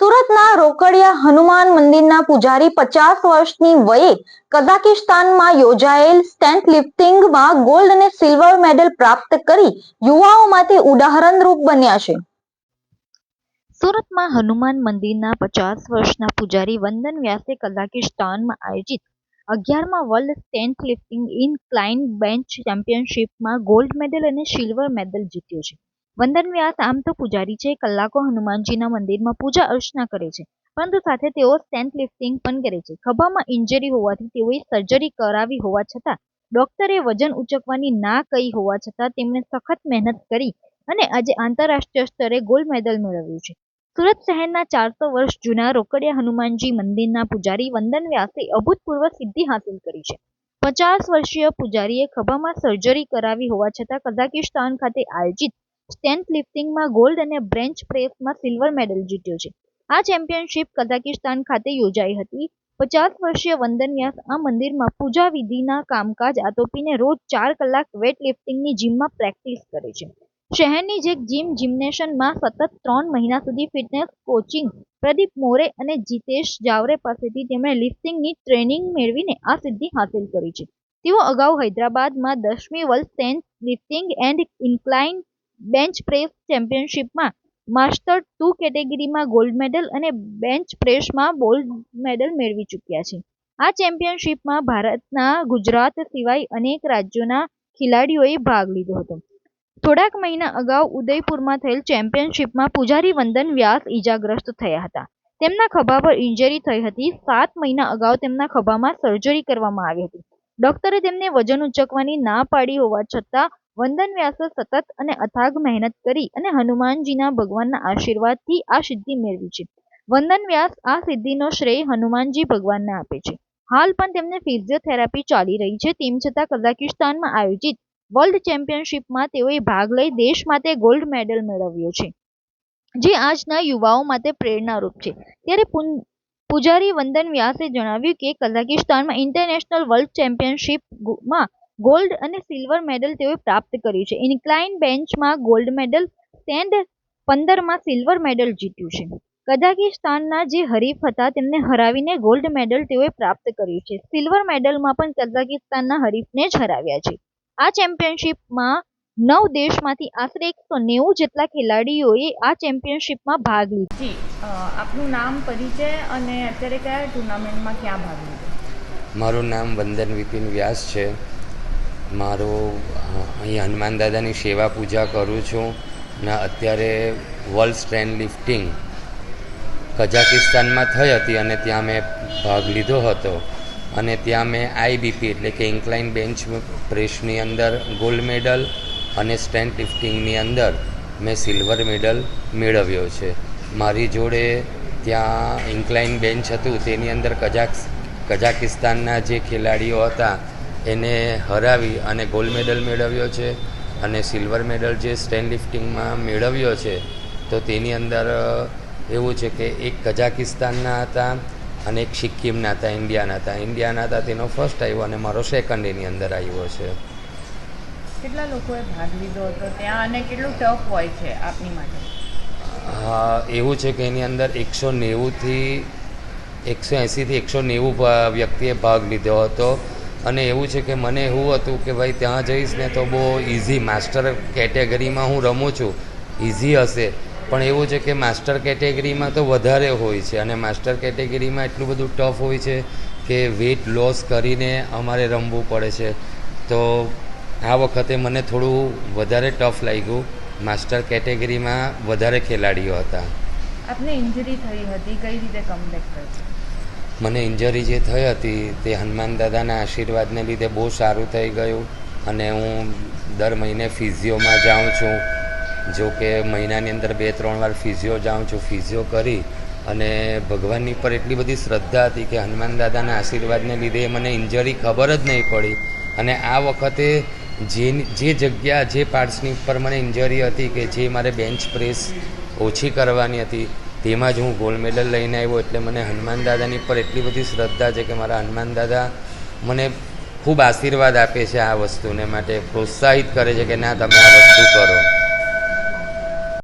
સુરતના રોકડિયા હનુમાન મંદિરના પૂજારી પચાસ વર્ષની વયે કઝાકિસ્તાનમાં યોજાયેલ સ્ટેન્ટ લિફ્ટિંગમાં ગોલ્ડ અને સિલ્વર મેડલ પ્રાપ્ત કરી યુવાઓ માટે ઉદાહરણરૂપ બન્યા છે. સુરતમાં હનુમાન મંદિરના પચાસ વર્ષના પૂજારી વંદન વ્યાસે કઝાકિસ્તાનમાં આયોજિત અગિયારમાં world stent lifting incline bench ચેમ્પિયનશિપમાં gold medal અને સિલ્વર મેડલ જીત્યો છે. વંદન વ્યાસ આમ તો પૂજારી છે. કલાકો હનુમાનજીના મંદિરમાં પૂજા અર્ચના કરે છે. પરંતુ સાથે તેઓ સ્ટેન્ટ લિફ્ટિંગ પણ કરે છે. ખભામાં ઇન્જરી હોવાથી તેઓએ સર્જરી કરાવી હોવા છતાં, ડોક્ટરે વજન ઉચકવાની ના કહી હોવા છતાં તેમણે સખત મહેનત કરી અને આજે આંતરરાષ્ટ્રીય સ્તરે ગોલ્ડ મેડલ મેળવ્યું છે. સુરત શહેરના ચારસો વર્ષ જૂના રોકડિયા હનુમાનજી મંદિરના પૂજારી વંદન વ્યાસે અભૂતપૂર્વ સિદ્ધિ હાંસિલ કરી છે. પચાસ વર્ષીય પૂજારીએ ખભામાં સર્જરી કરાવી હોવા છતાં કઝાકિસ્તાન ખાતે આયોજિત સ્ટેન્ટ લિફ્ટિંગમાં ગોલ્ડ અને બ્રેન્ચ પ્રેસમાં સિલ્વર મેડલ જીત્યો છે. આ ચેમ્પિયનશિપ કઝાકિસ્તાન ખાતે યોજાઈ હતી. પચાસ વર્ષીય વંદન આ મંદિરમાં પૂજા વિધિના કામકાજ આટોપીને રોજ ચાર કલાક વેટ લિફ્ટિંગની જીમમાં પ્રેક્ટિસ કરે છે. શહેરની જે જીમ જિમ્નેશનમાં સતત ત્રણ મહિના સુધી ફિટનેસ કોચિંગ પ્રદીપ મોરે અને જીતેશ જાવરે પાસેથી તેમણે લિફ્ટિંગની ટ્રેનિંગ મેળવીને આ સિદ્ધિ હાંસિલ કરી છે. તેઓ અગાઉ હૈદરાબાદમાં દસમી world stand lifting and incline bench press ચેમ્પિયનશિપમાં master two કેટેગરીમાં ગોલ્ડ મેડલ અને બેન્ચ પ્રેસમાં ગોલ્ડ મેડલ મેળવી ચૂક્યા છે. આ ચેમ્પિયનશિપમાં ભારતના ગુજરાત સિવાય અનેક રાજ્યોના ખેલાડીઓએ ભાગ લીધો હતો. થોડાક મહિના અગાઉ ઉદયપુરમાં થયેલ ચેમ્પિયનશિપમાં પૂજારી વંદન વ્યાસ ઈજાગ્રસ્ત થયા હતા. તેમના ખભા પર ઇન્જરી થઈ હતી. સાત મહિના અગાઉ તેમના ખભામાં સર્જરી કરવામાં આવી હતી. ડોક્ટરે તેમને વજન ઉંચકવાની ના પાડી હોવા છતાં વંદન વ્યાસે સતત અને અથાગ મહેનત કરી અને હનુમાનજીના ભગવાનના આશીર્વાદથી આ સિદ્ધિ મેળવી છે. વંદન વ્યાસ આ સિદ્ધિનો શ્રેય હનુમાનજી ભગવાનને આપે છે. હાલ પણ તેમને ફિઝિયોથેરાપી ચાલી રહી છે. તેમ છતાં કઝાકિસ્તાનમાં આયોજિત વર્લ્ડ ચેમ્પિયનશિપમાં તેઓએ ભાગ લઈ દેશ માટે ગોલ્ડ મેડલ મેળવ્યો છે. જે આજના યુવાઓ માટે પ્રેરણારૂપ છે. ત્યારે પૂજારી વંદન વ્યાસે જણાવ્યું કે કઝાકિસ્તાનમાં ઇન્ટરનેશનલ વર્લ્ડ ચેમ્પિયનશિપમાં ગોલ્ડ અને સિલ્વર મેડલ તેઓએ પ્રાપ્ત કર્યું છે. ઇન્ક્લાઇન બેન્ચમાં ગોલ્ડ મેડલ સ્ટેન્ડ પંદરમાં સિલ્વર મેડલ જીત્યું છે. કઝાકિસ્તાનના જે હરીફ હતા તેમને હરાવીને ગોલ્ડ મેડલ તેઓએ પ્રાપ્ત કર્યું છે. સિલ્વર મેડલમાં પણ કઝાકિસ્તાનના હરીફને જ હરાવ્યા છે. આ ચેમ્પિયનશિપમાં નવ દેશમાંથી આશરે એકસો નેવું જેટલા ખેલાડીઓએ આ ચેમ્પિયનશિપમાં ભાગ લીધો. જી આપનું નામ પરિચય અને અત્યારે કયા ટુર્નામેન્ટમાં ક્યાં ભાગ લીધો? મારું નામ વંદન વિપિન વ્યાસ છે. મારું અહીં હનુમાન દાદાની સેવા પૂજા કરું છું ને અત્યારે વર્લ્ડ સ્ટ્રેન્ડ લિફ્ટિંગ કઝાકિસ્તાનમાં થઈ હતી અને ત્યાં મેં ભાગ લીધો હતો. અને ત્યાં મેં આઈબીપી એટલે કે ઇન્ક્લાઇન બેન્ચ પ્રેસની અંદર ગોલ્ડ મેડલ અને સ્ટેન્ડ લિફ્ટિંગની અંદર મેં સિલ્વર મેડલ મેળવ્યો છે. મારી જોડે ત્યાં ઇન્ક્લાઇન બેન્ચ હતું. તેની અંદર કઝાક કઝાકિસ્તાનના જે ખેલાડીઓ હતા એને હરાવી અને ગોલ્ડ મેડલ મેળવ્યો છે અને સિલ્વર મેડલ જે સ્ટેન્ડ લિફ્ટિંગમાં મેળવ્યો છે તો તેની અંદર એવું છે કે એક કઝાકિસ્તાનના હતા અને એક સિક્કિમના હતા ઇન્ડિયાના હતા. ઇન્ડિયાના હતા તેનો ફર્સ્ટ આવ્યો અને મારો સેકન્ડ એની અંદર આવ્યો છે. કેટલા લોકોએ ભાગ લીધો હતો ત્યાં અને કેટલું ટફ હોય છે આપની માટે? હા એવું છે કે એની અંદર એકસો નેવુંથી એકસો એંસીથી એકસો નેવું વ્યક્તિએ ભાગ લીધો હતો. અને એવું છે કે મને એવું હતું કે ભાઈ ત્યાં જઈશ ને તો બહુ ઇઝી માસ્ટર કેટેગરીમાં હું રમું છું. ઇઝી હશે. પણ એવું છે કે માસ્ટર કેટેગરીમાં તો વધારે હોય છે. અને માસ્ટર કેટેગરીમાં એટલું બધું ટફ હોય છે કે વેઇટ લોસ કરીને અમારે રમવું પડે છે. તો આ વખતે મને થોડું વધારે ટફ લાગ્યું. માસ્ટર કેટેગરીમાં વધારે ખેલાડીઓ હતા. આપને ઇન્જરી થઈ હતી. કઈ રીતે કમબેક કર્યું મને ઇન્જરી જે થઈ હતી તે હનુમાન દાદાના આશીર્વાદને લીધે બહુ સારું થઈ ગયું અને હું દર મહિને ફિઝિયોમાં જાઉં છું. જો કે મહિનાની અંદર બે, ત્રણ વાર ફિઝિયો જાઉં છું, ફિઝિયો કરી અને ભગવાનની પર એટલી બધી શ્રદ્ધા હતી કે હનુમાન દાદાના આશીર્વાદને લીધે મને ઇન્જરી ખબર જ નહીં પડી. અને આ વખતે જે જે જગ્યા, જે પાર્ટ્સની ઉપર મને ઇન્જરી હતી કે જે મારે બેન્ચ પ્રેસ ઓછી કરવાની હતી તેમાં જ હું ગોલ્ડ મેડલ લઈને આવ્યો એટલે મને હનુમાન દાદાની પર એટલી બધી શ્રદ્ધા છે કે મારા હનુમાન દાદા મને ખૂબ આશીર્વાદ આપે છે આ વસ્તુને માટે, પ્રોત્સાહિત કરે છે કે ના, તમે આ વસ્તુ કરો.